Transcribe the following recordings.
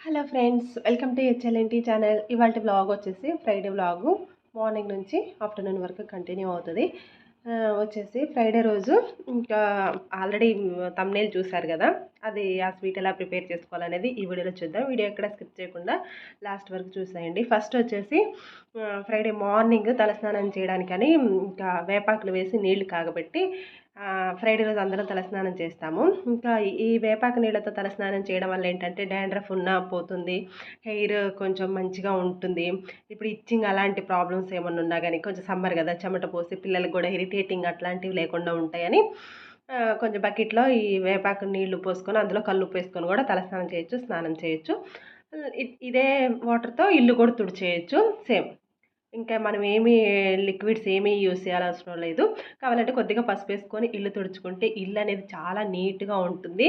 Hello friends welcome to H L N T channel ఇవాళ vlog వచ్చేసి Friday vlog morning నుంచి afternoon వరకు continue అవుతుంది. వచ్చేసి ఫ్రైడే రోజు ఇంకా ఆల్రెడీ తమ్నేల్ చూశారు కదా? అది ఆ స్వీట్ ఎలా ప్రిపేర్ చేసుకోవాలనేది ఈ వీడియోలో చూద్దాం. వీడియో ఎక్కడ స్కిప్ చేయకుండా లాస్ట్ వరకు చూసేయండి. ఫస్ట్ వచ్చేసి ఫ్రైడే మార్నింగ్ తలస్నానం చేయడానికని ఇంకా వేపాకులు వేసి నీళ్ళు కాగబెట్టి ఫ్రైడే రోజు అందరం తలస్నానం చేస్తాము. ఇంకా ఈ- వేపాకు నీళ్ళతో తలస్నానం చేయడం వల్ల ఏంటంటే డాండ్రఫ్ ఉన్న పోతుంది. హెయిర్ కొంచెం మంచిగా ఉంటుంది. ఇప్పుడు ఇచ్చింగ్ అలాంటి ప్రాబ్లమ్స్ ఏమన్నా ఉన్నా కానీ కొంచెం సమ్మర్ కదా చెమట పోసి పిల్లలకు కూడా ఇరిటేటింగ్ అట్లాంటివి లేకుండా ఉంటాయని కొంచెం బకెట్లో ఈ వేపాకు నీళ్ళు పోసుకొని అందులో కల్లుప్పు వేసుకొని కూడా తలస్నానం చేయొచ్చు స్నానం చేయొచ్చు. ఇదే వాటర్తో ఇల్లు కూడా తుడిచేయచ్చు. సేమ్ ఇంకా మనం ఏమి లిక్విడ్స్ ఏమీ యూస్ చేయాల్సిన లేదు. కావాలంటే కొద్దిగా పసుపు వేసుకొని ఇల్లు తుడుచుకుంటే ఇల్లు అనేది చాలా నీట్గా ఉంటుంది.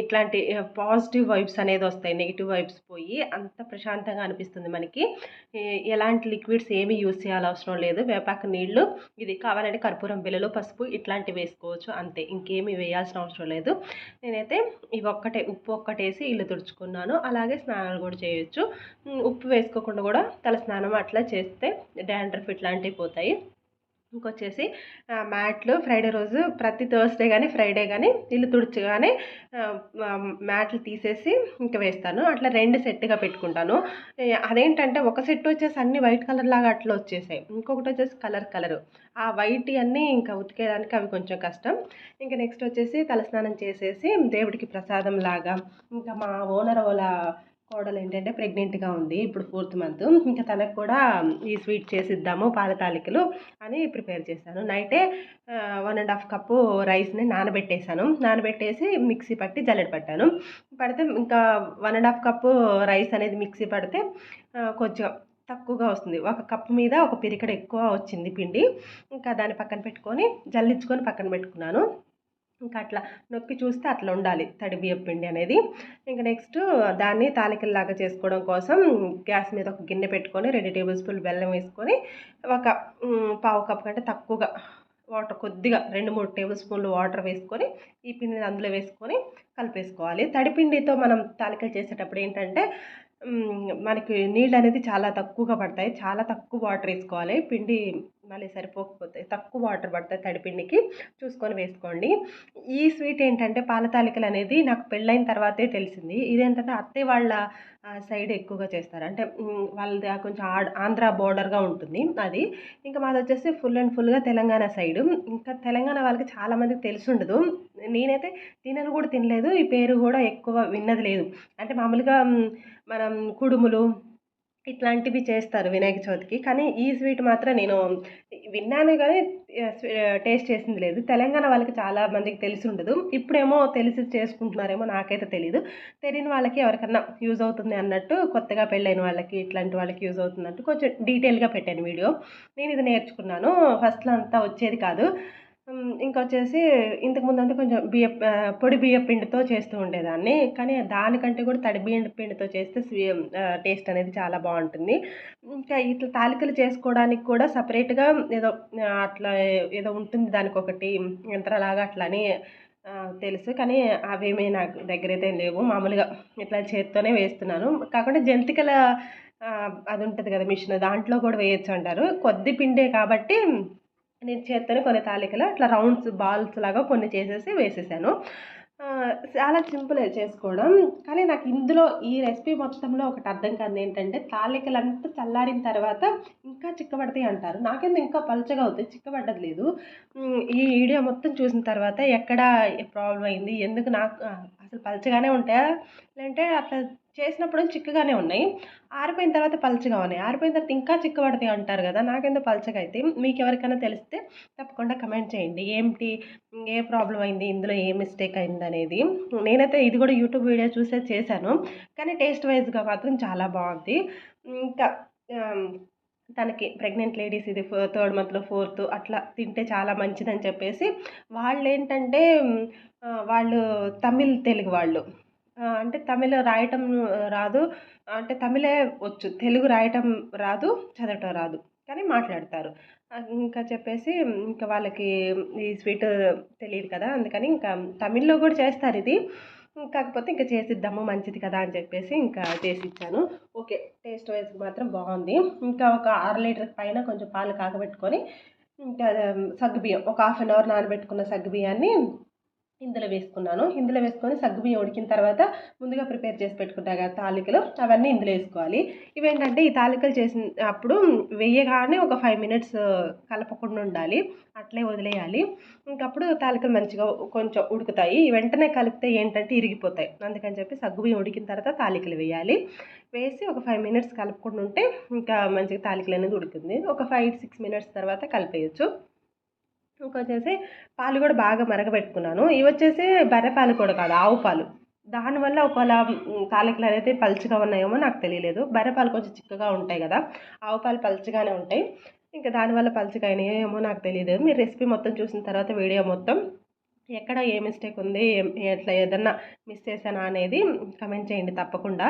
ఇట్లాంటి పాజిటివ్ వైబ్స్ అనేది వస్తాయి. నెగిటివ్ వైబ్స్ పోయి అంత ప్రశాంతంగా అనిపిస్తుంది మనకి. ఎలాంటి లిక్విడ్స్ ఏమీ యూస్ చేయాల్సిన లేదు. వేపాక నీళ్ళు ఇది కావాలంటే కర్పూరం బిళ్ళలు పసుపు ఇట్లాంటివి వేసుకోవచ్చు. అంతే ఇంకేమీ వేయాల్సిన అవసరం లేదు. నేనైతే ఇవి ఒక్కటే ఉప్పు ఒక్కటేసి ఇల్లు తుడుచుకున్నాను. అలాగే స్నానాలు కూడా చేయొచ్చు. ఉప్పు వేసుకోకుండా కూడా తల స్నానం అట్లా చేస్తే డాండ్రఫ్ ఇట్లాంటివి పోతాయి. ఇంకొచ్చేసి మ్యాట్లు ఫ్రైడే రోజు ప్రతి థర్స్డే కానీ ఫ్రైడే కానీ ఇల్లు తుడుచుగానే మ్యాట్లు తీసేసి ఇంకా వేస్తాను. అట్లా రెండు సెట్గా పెట్టుకుంటాను. అదేంటంటే ఒక సెట్ వచ్చేసి అన్ని వైట్ కలర్ లాగా అట్లా వచ్చేసాయి. ఇంకొకటి వచ్చేసి కలర్ కలర్. ఆ వైట్ అన్నీ ఇంకా ఉతికేయడానికి అవి కొంచెం కష్టం. ఇంకా నెక్స్ట్ వచ్చేసి తలస్నానం చేసేసి దేవుడికి ప్రసాదం లాగా ఇంకా మా ఓనర్ వాళ్ళ కోడలు ఏంటంటే ప్రెగ్నెంట్గా ఉంది ఇప్పుడు ఫోర్త్ మంత్. ఇంకా తనకు కూడా ఈ స్వీట్ చేసిద్దాము పాల తాలికలు అని ప్రిపేర్ చేశాను. నైటే వన్ అండ్ హాఫ్ కప్పు రైస్ని నానబెట్టేశాను. నానబెట్టేసి మిక్సీ పట్టి జల్లెడ పట్టాను. పడితే ఇంకా one and half cup rice అనేది మిక్సీ పడితే కొంచెం తక్కువగా వస్తుంది. ఒక కప్పు మీద ఒక పిరికడ ఎక్కువ వచ్చింది పిండి. ఇంకా దాన్ని పక్కన పెట్టుకొని జల్లించుకొని పక్కన పెట్టుకున్నాను. ఇంకా అట్లా నొక్కి చూస్తే అట్లా ఉండాలి తడి బియ్యం పిండి అనేది. ఇంకా నెక్స్ట్ దాన్ని తాలికల్లాగా చేసుకోవడం కోసం గ్యాస్ మీద ఒక గిన్నె పెట్టుకొని రెండు టేబుల్ స్పూన్లు బెల్లం వేసుకొని ఒక పావు కప్ కంటే తక్కువగా వాటర్ కొద్దిగా రెండు మూడు టేబుల్ స్పూన్లు వాటర్ వేసుకొని ఈ పిండిని అందులో వేసుకొని కలిపేసుకోవాలి. తడిపిండితో మనం తాలికలు చేసేటప్పుడు ఏంటంటే మనకి నీళ్ళు అనేది చాలా తక్కువగా పడతాయి. చాలా తక్కువ వాటర్ వేసుకోవాలి. పిండి మళ్ళీ సరిపోకపోతే తక్కువ వాటర్ పడతాయి తడిపిండికి చూసుకొని వేసుకోండి. ఈ స్వీట్ ఏంటంటే పాల తాలికలు అనేది నాకు పెళ్ళైన తర్వాతే తెలిసింది. ఇదేంటంటే అత్తయ్య వాళ్ళ సైడ్ ఎక్కువగా చేస్తారు. అంటే వాళ్ళది కొంచెం ఆ- ఆంధ్ర బోర్డర్గా ఉంటుంది అది. ఇంకా మాది వచ్చేసి ఫుల్ అండ్ ఫుల్గా తెలంగాణ సైడ్. ఇంకా తెలంగాణ వాళ్ళకి చాలామందికి తెలిసి ఉండదు. నేనైతే తినను కూడా తినలేదు. ఈ పేరు కూడా ఎక్కువ విన్నది లేదు. అంటే మామూలుగా మనం కుడుములు ఇట్లాంటివి చేస్తారు వినాయక చవితికి. కానీ ఈ స్వీట్ మాత్రం నేను విన్నాను కానీ టేస్ట్ చేసింది లేదు. తెలంగాణ వాళ్ళకి చాలా మందికి తెలిసి ఉండదు. ఇప్పుడేమో తెలిసి చేసుకుంటున్నారేమో నాకైతే తెలియదు తెలియని వాళ్ళకి ఎవరికన్నా యూజ్ అవుతుంది అన్నట్టు కొత్తగా పెళ్ళైన వాళ్ళకి ఇట్లాంటి వాళ్ళకి యూజ్ అవుతున్నట్టు కొంచెం డీటెయిల్గా పెట్టాను వీడియో. నేను ఇది నేర్చుకున్నాను. ఫస్ట్లో అంతా వచ్చేది కాదు. ఇంకొచ్చేసి ఇంతకుముందు అంతా కొంచెం బియ్య పొడి బియ్య పిండితో చేస్తూ ఉండేదాన్ని. కానీ దానికంటే కూడా తడి బియ్యం పిండితో చేస్తే స్వీ టేస్ట్ అనేది చాలా బాగుంటుంది. ఇంకా ఇట్లా తాలికలు చేసుకోవడానికి కూడా సపరేట్గా ఏదో అట్లా ఏదో ఉంటుంది దానికి ఒకటి యంత్రలాగా అట్లా అని తెలుసు. కానీ అవేమీ నాకు దగ్గర అయితే లేవు. మామూలుగా ఇట్లా చేత్తోనే వేస్తున్నాను. కాకుండా జంతికల అది ఉంటుంది కదా మిషన్ దాంట్లో కూడా వేయొచ్చు అంటారు. కొద్ది పిండే కాబట్టి నేను చేత్తోనే కొన్ని తాలికలు అట్లా రౌండ్స్ బాల్స్ లాగా కొన్ని చేసేసి వేసేసాను. చాలా సింపుల్ చేసుకోవడం. కానీ నాకు ఇందులో ఈ రెసిపీ మొత్తంలో ఒకటి అర్థం కాదు ఏంటంటే తాలికలు అంతా చల్లారిన తర్వాత ఇంకా చిక్కబడతాయి అంటారు. నాకేందో ఇంకా పలచగా అవుతాయి? చిక్కబడ్డది లేదు. ఈ వీడియో మొత్తం చూసిన తర్వాత ఎక్కడ ప్రాబ్లం అయింది? ఎందుకు నాకు అసలు పలచగానే ఉంటాయా? లేదంటే అట్లా చేసినప్పుడు చిక్కగానే ఉన్నాయి. ఆరిపోయిన తర్వాత పలచగా ఉన్నాయి. ఆరిపోయిన తర్వాత ఇంకా చిక్కబడతాయి అంటారు కదా నాకెందుకు పలచగా అయితే మీకు ఎవరికైనా తెలిస్తే తప్పకుండా కమెంట్ చేయండి. ఏంటి? ఏ ప్రాబ్లం అయింది? ఇందులో ఏ మిస్టేక్ అయింది అనేది నేనైతే ఇది కూడా యూట్యూబ్ వీడియో చూసే చేశాను. కానీ టేస్ట్ వైజ్గా మాత్రం చాలా బాగుంది. ఇంకా తనకి ప్రెగ్నెంట్ లేడీస్ ఇది థర్డ్ మంత్లో ఫోర్త్ అట్లా తింటే చాలా మంచిదని చెప్పేసి వాళ్ళు ఏంటంటే వాళ్ళు తమిళ్ తెలుగు వాళ్ళు. అంటే తమిళ రాయటం రాదు. అంటే తమిళే వచ్చు. తెలుగు రాయటం రాదు చదవటం రాదు. కానీ మాట్లాడతారు. ఇంకా చెప్పేసి ఇంకా వాళ్ళకి ఈ స్వీట్ తెలియదు కదా అందుకని ఇంకా తమిళ్ళో కూడా చేస్తారు ఇది. కాకపోతే ఇంకా చేసిద్దాము మంచిది కదా అని చెప్పేసి ఇంకా చేసి ఇచ్చాను. ఓకే టేస్ట్ వైజ్ మాత్రం బాగుంది. ఇంకా ఒక అర లీటర్ పైన కొంచెం పాలు కాగబెట్టుకొని ఇంకా సగ్గుబియ్యం ఒక హాఫ్ అన్ అవర్ నానబెట్టుకున్న సగ్గుబియ్యాన్ని ఇందులో వేసుకున్నాను. ఇందులో వేసుకొని సగ్గుబియ్యం ఉడికిన తర్వాత ముందుగా ప్రిపేర్ చేసి పెట్టుకుంటా కదా తాలికలు అవన్నీ ఇందులో వేసుకోవాలి. ఇవేంటంటే ఈ తాలికలు చేసిన అప్పుడు వేయగానే ఒక ఫైవ్ మినిట్స్ కలపకుండా ఉండాలి. అట్లే వదిలేయాలి. ఇంకప్పుడు తాలికలు మంచిగా కొంచెం ఉడుకుతాయి. వెంటనే కలిపితే ఏంటంటే ఇరిగిపోతాయి. అందుకని చెప్పి సగ్గుబియ్యం ఉడికిన తర్వాత తాలికలు వేయాలి. వేసి ఒక ఫైవ్ మినిట్స్ కలుపుకుండా ఉంటే ఇంకా మంచిగా తాలికలు అనేది ఉడుకుతుంది. ఒక ఫైవ్ సిక్స్ మినిట్స్ తర్వాత కలిపేయచ్చు. ఇంకొచ్చేసి పాలు కూడా బాగా మరగబెట్టుకున్నాను. ఇవి వచ్చేసి బర్రె పాలు కూడా కాదు ఆవు పాలు. దానివల్ల ఒకవేళ తాలికలు అనేది పలుచగా ఉన్నాయేమో నాకు తెలియలేదు. బర్రె పాలు కొంచెం చిక్కగా ఉంటాయి కదా ఆవు పాలు పలుచగానే ఉంటాయి. ఇంకా దానివల్ల పలుచగా అయినాయేమో నాకు తెలియదు మీరు రెసిపీ మొత్తం చూసిన తర్వాత వీడియో మొత్తం ఎక్కడ ఏ మిస్టేక్ ఉంది? ఎట్లా ఏదన్నా మిస్ చేశానా అనేది కమెంట్ చేయండి తప్పకుండా.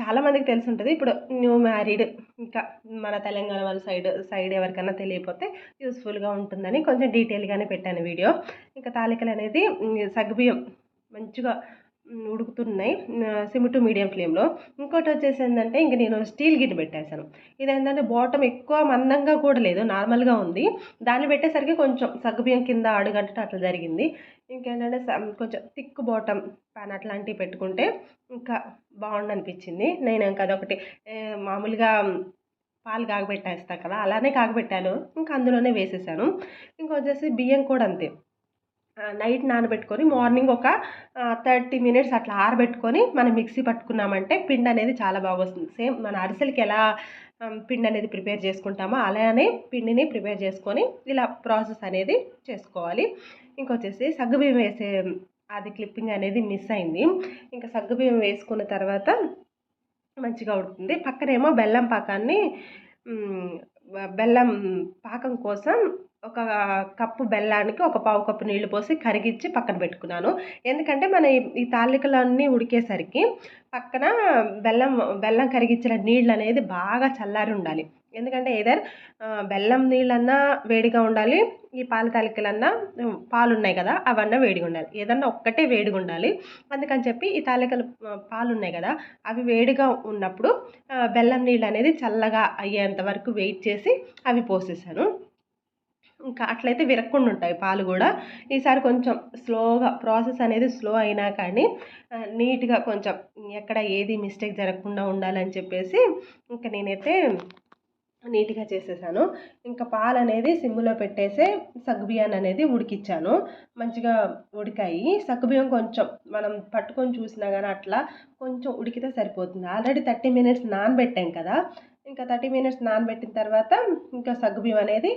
చాలామందికి తెలిసి ఉంటుంది ఇప్పుడు న్యూ మ్యారీడ్ ఇంకా మన తెలంగాణ వాళ్ళ సైడ్ సైడ్ ఎవరికైనా తెలియకపోతే యూస్ఫుల్గా ఉంటుందని కొంచెం డీటెయిల్గానే పెట్టాను వీడియో. ఇంకా తాలికలు అనేది సగ్బియ్యం మంచిగా ఉడుకుతున్నాయి సిమ్ టు మీడియం ఫ్లేమ్లో ఇంకోటి వచ్చేసి ఏంటంటే ఇంక నేను స్టీల్ గిన్నె పెట్టేశాను. ఇదేంటంటే బాటమ్ ఎక్కువ మందంగా కూడా లేదు నార్మల్గా ఉంది. దాన్ని పెట్టేసరికి కొంచెం సగ్గుబియ్యం కింద అడుగంటే అట్లా జరిగింది. ఇంకేంటంటే కొంచెం థిక్ బాటమ్ పాన్ అట్లాంటివి పెట్టుకుంటే ఇంకా బాగుండు అనిపించింది నేను ఇంకా అదొకటి మామూలుగా పాలు కాగబెట్టేస్తా కదా అలానే కాగబెట్టాను. ఇంకా అందులోనే వేసేసాను. ఇంకొచ్చేసి బియ్యం కూడా అంతే. నైట్ నానబెట్టుకొని మార్నింగ్ ఒక థర్టీ మినిట్స్ అట్లా ఆరబెట్టుకొని మనం మిక్సీ పట్టుకున్నామంటే పిండి అనేది చాలా బాగా వస్తుంది సేమ్ మన అరిసెలకి ఎలా పిండి అనేది ప్రిపేర్ చేసుకుంటామో అలానే పిండిని ప్రిపేర్ చేసుకొని ఇలా ప్రాసెస్ అనేది చేసుకోవాలి. ఇంకొచ్చేసి సగ్గుబియ్యం వేసే అది క్లిప్పింగ్ అనేది మిస్ అయింది. ఇంకా సగ్గుబియ్యం వేసుకున్న తర్వాత మంచిగా ఉడుతుంది పక్కనేమో బెల్లం పాకాన్ని బెల్లం పాకం కోసం ఒక కప్పు బెల్లానికి ఒక పావు కప్పు నీళ్ళు పోసి కరిగించి పక్కన పెట్టుకున్నాను. ఎందుకంటే మన ఈ తాలికలన్నీ ఉడికేసరికి పక్కన బెల్లం బెల్లం కరిగించిన నీళ్ళు అనేది బాగా చల్లారి ఉండాలి. ఎందుకంటే ఏదర్ బెల్లం నీళ్ళన్నా వేడిగా ఉండాలి ఈ పాల తాలికలన్నా పాలు ఉన్నాయి కదా అవన్నా వేడిగా ఉండాలి. ఏదన్నా ఒక్కటే వేడిగా ఉండాలి. అందుకని చెప్పి ఈ తాలికలు పాలు ఉన్నాయి కదా అవి వేడిగా ఉన్నప్పుడు బెల్లం నీళ్ళు అనేది చల్లగా అయ్యేంత వరకు వెయిట్ చేసి అవి పోసేసాను. ఇంకా అట్లయితే విరక్కుండా ఉంటాయి పాలు కూడా. ఈసారి కొంచెం స్లోగా ప్రాసెస్ అనేది స్లో అయినా కానీ నీట్గా కొంచెం ఎక్కడ ఏది మిస్టేక్ జరగకుండా ఉండాలని చెప్పేసి ఇంకా నేనైతే నీట్గా చేసేసాను. ఇంకా పాలు అనేది సిమ్లో పెట్టేసే సగ్గుబియ్యాన్ని అనేది ఉడికిచ్చాను. మంచిగా ఉడికాయి. సగ్గుబియ్యం కొంచెం మనం పట్టుకొని చూసినా కానీ అట్లా కొంచెం ఉడికితే సరిపోతుంది. ఆల్రెడీ థర్టీ మినిట్స్ నానబెట్టాం కదా. ఇంకా థర్టీ మినిట్స్ నానబెట్టిన తర్వాత ఇంకా సగ్గుబియ్యం అనేది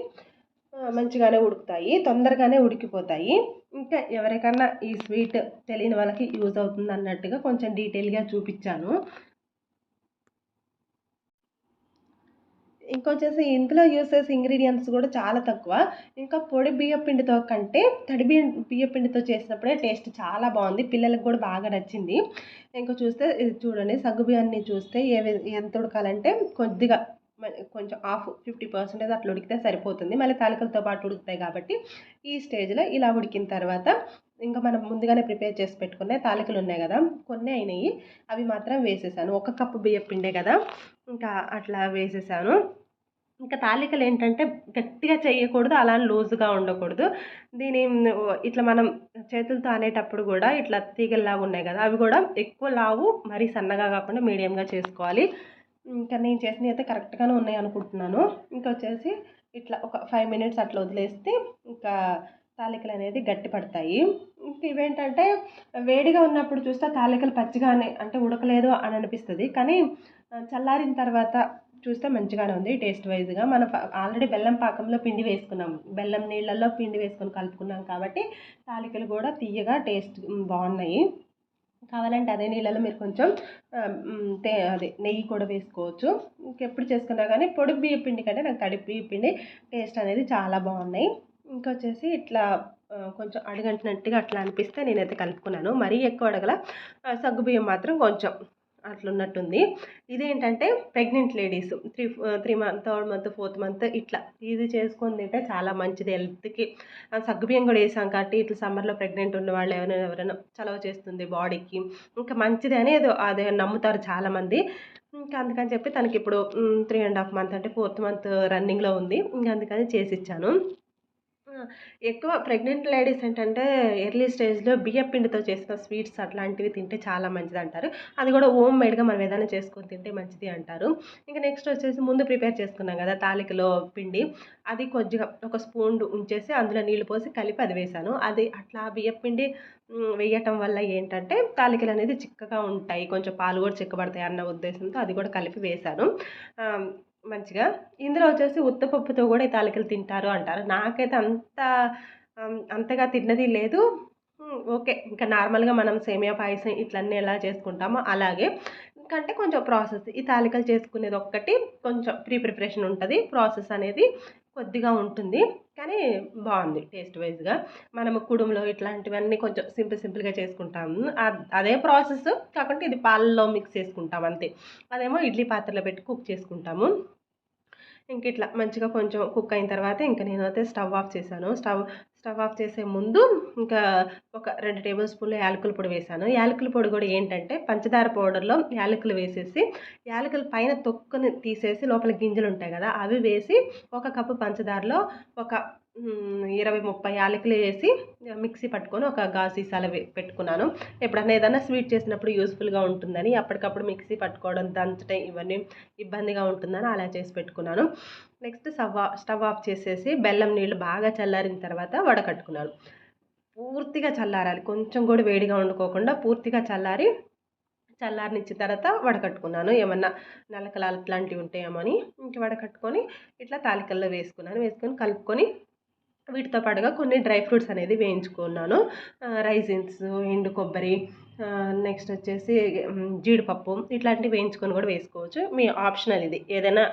మంచిగానే ఉడుకుతాయి తొందరగానే ఉడికిపోతాయి. ఇంకా ఎవరికన్నా ఈ స్వీట్ తెలియని వాళ్ళకి యూజ్ అవుతుంది అన్నట్టుగా కొంచెం డీటెయిల్గా చూపించాను. ఇంకొచ్చేసి ఇందులో యూస్ చేసే ఇంగ్రీడియంట్స్ కూడా చాలా తక్కువ. ఇంకా పొడి బియ్యపిండితో కంటే తడి బియ్య బియ్యపిండితో చేసినప్పుడే టేస్ట్ చాలా బాగుంది పిల్లలకు కూడా బాగా నచ్చింది. ఇంకా చూస్తే ఇది చూడండి సగ్గు బియ్యాన్ని చూస్తే ఏ ఎంత ఉడకాలంటే కొద్దిగా కొంచెం హాఫ్ ఫిఫ్టీ పర్సెంటేజ్ అట్లా ఉడికితే సరిపోతుంది. మళ్ళీ తాలికలతో పాటు ఉడుకుతాయి కాబట్టి ఈ స్టేజ్లో ఇలా ఉడికిన తర్వాత ఇంకా మనం ముందుగానే ప్రిపేర్ చేసి పెట్టుకునే తాలికలు ఉన్నాయి కదా కొన్ని అయినాయి. అవి మాత్రం వేసేసాను. ఒక కప్పు బియ్యం పిండే కదా ఇంకా అట్లా వేసేసాను. ఇంకా తాలికలు ఏంటంటే గట్టిగా చేయకూడదు అలా లూజుగా ఉండకూడదు. దీని ఇట్లా మనం చేతులతో అనేటప్పుడు కూడా ఇట్లా తీగల్లాగా ఉన్నాయి కదా అవి కూడా ఎక్కువ లావు మరీ సన్నగా కాకుండా మీడియంగా చేసుకోవాలి. ఇంకా నేను చేసినవి అయితే కరెక్ట్గానే ఉన్నాయి అనుకుంటున్నాను. ఇంకా వచ్చేసి ఇట్లా ఒక ఫైవ్ మినిట్స్ అట్లా వదిలేస్తే ఇంకా తాలికలు అనేది గట్టి పడతాయి. ఇంకా ఇవేంటంటే వేడిగా ఉన్నప్పుడు చూస్తే తాలికలు పచ్చిగానే అంటే ఉడకలేదు అని అనిపిస్తుంది. కానీ చల్లారిన తర్వాత చూస్తే మంచిగానే ఉంది టేస్ట్ వైజ్గా. మనం ఆల్రెడీ బెల్లం పాకంలో పిండి వేసుకున్నాం. బెల్లం నీళ్ళల్లో పిండి వేసుకొని కలుపుకున్నాం కాబట్టి తాలికలు కూడా తీయగా టేస్ట్ బాగున్నాయి. కావాలంటే అదే నీళ్ళలో మీరు కొంచెం తే అదే నెయ్యి కూడా వేసుకోవచ్చు. ఇంకెప్పుడు చేసుకున్నా కానీ పొడి బియ్య పిండి కంటే నాకు తడి బియ్య పిండి టేస్ట్ అనేది చాలా బాగున్నాయి. ఇంకొచ్చేసి ఇట్లా కొంచెం అడగంటినట్టుగా అట్లా అనిపిస్తే నేనైతే కలుపుకున్నాను. మరీ ఎక్కువ అడగల. సగ్గు బియ్యం మాత్రం కొంచెం. అట్లున్నట్టుంది. ఇదేంటంటే pregnant ladies three three month third month fourth month ఇట్లా ఇది చేసుకొని తింటే చాలా మంచిది హెల్త్కి. సగ్గుబియ్యం కూడా వేసాం కాబట్టి ఇట్లా సమ్మర్లో ప్రెగ్నెంట్ ఉన్న వాళ్ళు ఎవరైనా ఎవరైనా చలవ చేస్తుంది బాడీకి. ఇంకా మంచిది అని అదే నమ్ముతారు చాలామంది. ఇంకా అందుకని చెప్పి తనకి ఇప్పుడు త్రీ అండ్ హాఫ్ మంత్ అంటే ఫోర్త్ మంత్ రన్నింగ్లో ఉంది. ఇంకా అందుకని చేసి ఇచ్చాను ఎక్కువ ప్రెగ్నెంట్ లేడీస్ ఏంటంటే ఎర్లీ స్టేజ్లో బియ్యం పిండితో చేసిన స్వీట్స్ అట్లాంటివి తింటే చాలా మంచిది అంటారు అది కూడా హోమ్ మేడ్గా మనం ఏదైనా చేసుకొని తింటే మంచిది అంటారు. ఇంకా నెక్స్ట్ వచ్చేసి ముందు ప్రిపేర్ చేసుకున్నాం కదా తాలికలో పిండి. అది కొద్దిగా ఒక స్పూన్ ఉంచేసి అందులో నీళ్ళు పోసి కలిపి అది వేసాను. అది అట్లా బియ్యం పిండి వేయటం వల్ల ఏంటంటే తాలికలు అనేది చిక్కగా ఉంటాయి. కొంచెం పాలు కూడా చిక్కబడతాయి అన్న ఉద్దేశంతో అది కూడా కలిపి వేశాను మంచిగా. ఇందులో వచ్చేసి ఉత్తపప్పుతో కూడా ఈ తాలికలు తింటారు అంటారు. నాకైతే అంత అంతగా తిన్నది లేదు. ఓకే. ఇంకా నార్మల్గా మనం సేమియా పాయసం ఇట్లన్నీ ఎలా చేసుకుంటామో అలాగే. ఇంకంటే కొంచెం ప్రాసెస్. ఈ తాలికలు చేసుకునేది ఒక్కటి కొంచెం ప్రీ ప్రిపరేషన్ ఉంటుంది. ప్రాసెస్ అనేది కొద్దిగా ఉంటుంది. కానీ బాగుంది టేస్ట్ వైజ్గా మనము కుడుములో ఇట్లాంటివన్నీ కొంచెం సింపుల్ సింపుల్గా చేసుకుంటాము. అదే ప్రాసెస్ కాకుండా ఇది పాలలో మిక్స్ చేసుకుంటాం అంతే. అదేమో ఇడ్లీ పాత్రలో పెట్టి కుక్ చేసుకుంటాము. ఇంక ఇట్లా మంచిగా కొంచెం కుక్ అయిన తర్వాత ఇంకా నేను అయితే స్టవ్ ఆఫ్ చేశాను. స్టవ్ స్టవ్ ఆఫ్ చేసే ముందు ఇంకా ఒక రెండు టేబుల్ స్పూన్లు యాలకుల పొడి వేసాను యాలకుల పొడి కూడా ఏంటంటే పంచదార పౌడర్లో యాలకులు వేసేసి యాలకుల పైన తొక్కుని తీసేసి లోపల గింజలు ఉంటాయి కదా అవి వేసి ఒక కప్పు పంచదారలో ఒక ఇరవై ముప్పై యాలకులు వేసి మిక్సీ పట్టుకొని ఒక గాజు సీసాలో పెట్టుకున్నాను. ఎప్పుడన్నా ఏదైనా స్వీట్ చేసినప్పుడు యూస్ఫుల్గా ఉంటుందని అప్పటికప్పుడు మిక్సీ పట్టుకోవడం దంచడం ఇవన్నీ ఇబ్బందిగా ఉంటుందని అలా చేసి పెట్టుకున్నాను. నెక్స్ట్ స్టవ్ స్టవ్ ఆఫ్ చేసేసి బెల్లం నీళ్ళు బాగా చల్లారిన తర్వాత వడకట్టుకున్నాను. పూర్తిగా చల్లారాలి. కొంచెం కూడా వేడిగా వండుకోకుండా పూర్తిగా చల్లారి చల్లారనిచ్చిన తర్వాత వడకట్టుకున్నాను. ఏమన్నా నలకలు అట్లాంటివి ఉంటాయేమో అని ఇంక వడకట్టుకొని ఇట్లా తాలికల్లో వేసుకున్నాను. వేసుకొని కలుపుకొని వీటితో పాటుగా కొన్ని డ్రై ఫ్రూట్స్ అనేది వేయించుకున్నాను. రైజిన్స్ ఎండు కొబ్బరి నెక్స్ట్ వచ్చేసి జీడిపప్పు ఇట్లాంటివి వేయించుకొని కూడా వేసుకోవచ్చు. మీ ఆప్షనల్ ఇది. ఏదైనా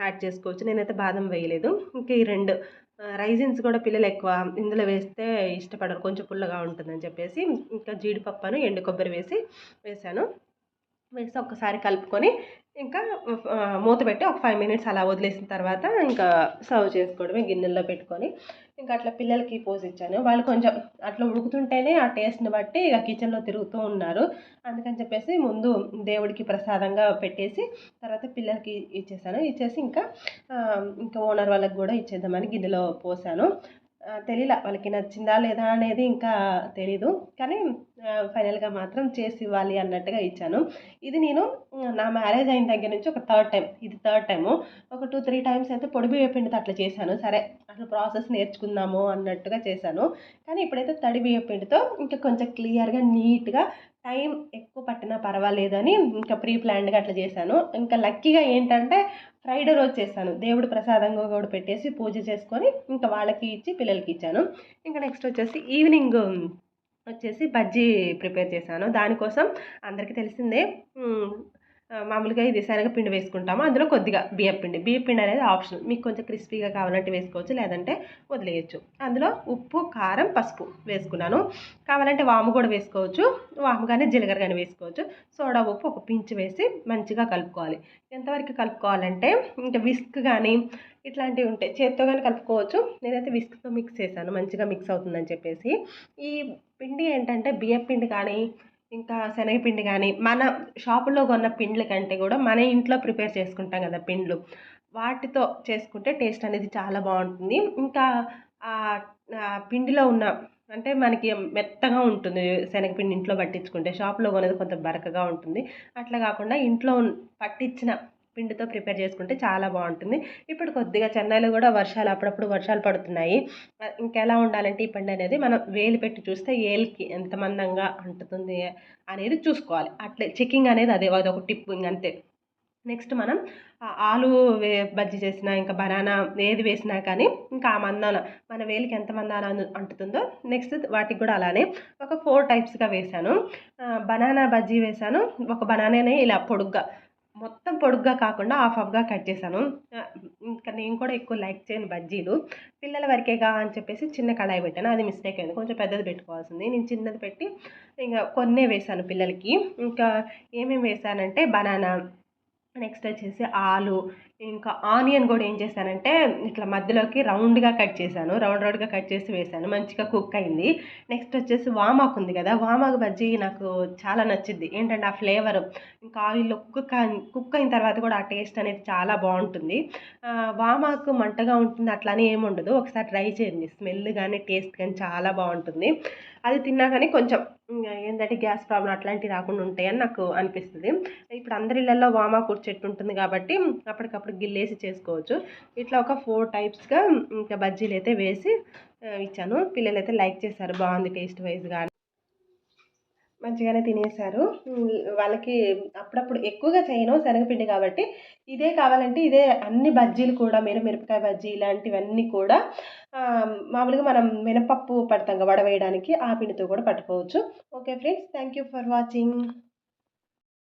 యాడ్ చేసుకోవచ్చు. నేనైతే బాదం వేయలేదు. ఇంకా ఈ రెండు రైజిన్స్ కూడా పిల్లలు ఎక్కువ ఇందులో వేస్తే ఇష్టపడరు. కొంచెం పుల్లగా ఉంటుందని చెప్పేసి ఇంకా జీడిపప్పును ఎండు కొబ్బరి వేసి వేసాను వేసి ఒక్కసారి కలుపుకొని ఇంకా మూత పెట్టి ఒక ఫైవ్ మినిట్స్ అలా వదిలేసిన తర్వాత ఇంకా సర్వ్ చేసుకోవడమే గిన్నెల్లో పెట్టుకొని ఇంకా అట్లా పిల్లలకి పోసి ఇచ్చాను. వాళ్ళు కొంచెం అట్లా ఉడుకుతుంటేనే ఆ టేస్ట్ని బట్టి ఇక కిచెన్లో తిరుగుతూ ఉన్నారు. అందుకని చెప్పేసి ముందు దేవుడికి ప్రసాదంగా పెట్టేసి తర్వాత పిల్లలకి ఇచ్చేసాను. ఇచ్చేసి ఇంకా ఇంకా ఓనర్ వాళ్ళకి కూడా ఇచ్చేద్దామని గిన్నెలో పోసాను. తెలియలే వాళ్ళకి నచ్చిందా లేదా అనేది ఇంకా తెలీదు. కానీ ఫైనల్గా మాత్రం చేసి ఇవ్వాలి అన్నట్టుగా ఇచ్చాను. ఇది నేను నా మ్యారేజ్ అయిన దగ్గర నుంచి ఒక థర్డ్ టైం ఇది థర్డ్ టైము ఒక టూ త్రీ టైమ్స్ అయితే పొడి బియ్య పిండితో అట్లా చేశాను. సరే అట్లా ప్రాసెస్ నేర్చుకుందాము అన్నట్టుగా చేశాను. కానీ ఇప్పుడైతే తడి బియ్య పిండితో ఇంకా కొంచెం క్లియర్గా నీట్గా టైం ఎక్కువ పట్టినా పర్వాలేదని ఇంకా ప్రీ ప్లాన్డ్గా అట్లా చేశాను. ఇంకా లక్కీగా ఏంటంటే ఫ్రైడే రోజు చేశాను. దేవుడు ప్రసాదంగా కూడా పెట్టేసి పూజ చేసుకొని ఇంకా వాళ్ళకి ఇచ్చి పిల్లలకి ఇచ్చాను. ఇంకా నెక్స్ట్ వచ్చేసి ఈవినింగ్ వచ్చేసి బజ్జీ ప్రిపేర్ చేశాను. దానికోసం అందరికీ తెలిసిందే మామూలుగా ఇది శనగపిండి వేసుకుంటాము. అందులో కొద్దిగా బియ్యపిండి బియ్యపిండి అనేది ఆప్షన్. మీకు కొంచెం క్రిస్పీగా కావాలంటే వేసుకోవచ్చు లేదంటే వదిలేయచ్చు. అందులో ఉప్పు కారం పసుపు వేసుకున్నాను. కావాలంటే వాము కూడా వేసుకోవచ్చు. వాము కానీ జీలకర్ర కానీ వేసుకోవచ్చు. సోడా ఉప్పు ఒక పించి వేసి మంచిగా కలుపుకోవాలి. ఎంతవరకు కలుపుకోవాలంటే ఇంకా విస్క్ కానీ ఇట్లాంటివి ఉంటాయి. చేత్తో కానీ కలుపుకోవచ్చు. నేనైతే విస్క్తో మిక్స్ చేశాను. మంచిగా మిక్స్ అవుతుందని చెప్పేసి. ఈ పిండి ఏంటంటే బియ్యం పిండి కానీ ఇంకా శనగపిండి కానీ మన షాపులో కొన్న పిండ్ల కంటే కూడా మన ఇంట్లో ప్రిపేర్ చేసుకుంటాం కదా పిండ్లు. వాటితో చేసుకుంటే టేస్ట్ అనేది చాలా బాగుంటుంది. ఇంకా పిండిలో ఉన్న అంటే మనకి మెత్తగా ఉంటుంది. శనగపిండి ఇంట్లో పట్టించుకుంటే. షాప్లో కొనేది కొంత బరకగా ఉంటుంది. అట్లా కాకుండా ఇంట్లో పట్టించిన పిండితో ప్రిపేర్ చేసుకుంటే చాలా బాగుంటుంది. ఇప్పుడు కొద్దిగా చెన్నైలో కూడా వర్షాలు అప్పుడప్పుడు వర్షాలు పడుతున్నాయి. ఇంకెలా ఉండాలంటే ఈ పండు అనేది మనం వేలు పెట్టి చూస్తే ఏలికి ఎంత మందంగా అంటుతుంది అనేది చూసుకోవాలి. అట్లే చెకింగ్ అనేది అదే అదొక టిప్ ఇంకంతే నెక్స్ట్ మనం ఆలు వే బజ్జీ చేసినా ఇంకా బనానా ఏది వేసినా కానీ ఇంకా ఆ మందాన మన వేలికి ఎంత మందాన అంటుతుందో నెక్స్ట్ వాటికి కూడా అలానే ఒక ఫోర్ టైప్స్గా వేసాను బనానా బజ్జీ వేసాను ఒక బనానానే ఇలా పొడుగ్గా మొత్తం పొడుగ్గా కాకుండా హాఫ్ హాఫ్గా కట్ చేశాను. ఇంకా నేను కూడా ఎక్కువ లైక్ చేయను బజ్జీలు. పిల్లల వరకేగా అని చెప్పేసి చిన్న కడాయి పెట్టాను. అది మిస్టేక్ అయింది. కొంచెం పెద్దది పెట్టుకోవాల్సింది. నేను చిన్నది పెట్టి ఇంకా కొన్నే వేశాను పిల్లలకి. ఇంకా ఏమేమి వేశానంటే బనానా నెక్స్ట్ వచ్చేసి ఆలు ఇంకా ఆనియన్ కూడా ఏం చేశానంటే ఇట్లా మధ్యలోకి రౌండ్గా కట్ చేశాను. రౌండ్ రౌండ్గా కట్ చేసి వేశాను. మంచిగా కుక్ అయింది. నెక్స్ట్ వచ్చేసి వామాకు ఉంది కదా వామాకు బజ్జీ నాకు చాలా నచ్చింది. ఏంటంటే ఆ ఫ్లేవర్ ఇంకా ఆయిల్లో కుక్ కుక్ అయిన తర్వాత కూడా ఆ టేస్ట్ అనేది చాలా బాగుంటుంది. వామాక్ వామాకు మంటగా ఉంటుంది అట్లానే ఏమి ఉండదు. ఒకసారి ట్రై చేయండి. స్మెల్ కానీ టేస్ట్ కానీ చాలా బాగుంటుంది. అది తిన్నా కానీ కొంచెం ఇంకా ఏంటంటే గ్యాస్ ప్రాబ్లం అట్లాంటివి రాకుండా ఉంటాయని నాకు అనిపిస్తుంది. ఇప్పుడు అందరి ఇళ్ళల్లో వామాకు చెట్టు ఉంటుంది కాబట్టి అప్పటికప్పుడు గిల్లేసి చేసుకోవచ్చు. ఇట్లా ఒక ఫోర్ టైప్స్గా ఇంకా బజ్జీలు అయితే వేసి ఇచ్చాను. పిల్లలు అయితే లైక్ చేశారు బాగుంది టేస్ట్ వైజ్గా మంచిగానే తినేశారు. వాళ్ళకి అప్పుడప్పుడు ఎక్కువగా చేయను శనగపిండి కాబట్టి. ఇదే కావాలంటే ఇదే అన్ని బజ్జీలు కూడా మీరు మిరపకాయ బజ్జీ ఇలాంటివన్నీ కూడా మామూలుగా మనం మినపప్పు పడతాం వడవేయడానికి ఆ పిండితో కూడా పట్టుకోవచ్చు. Okay friends thank you for watching.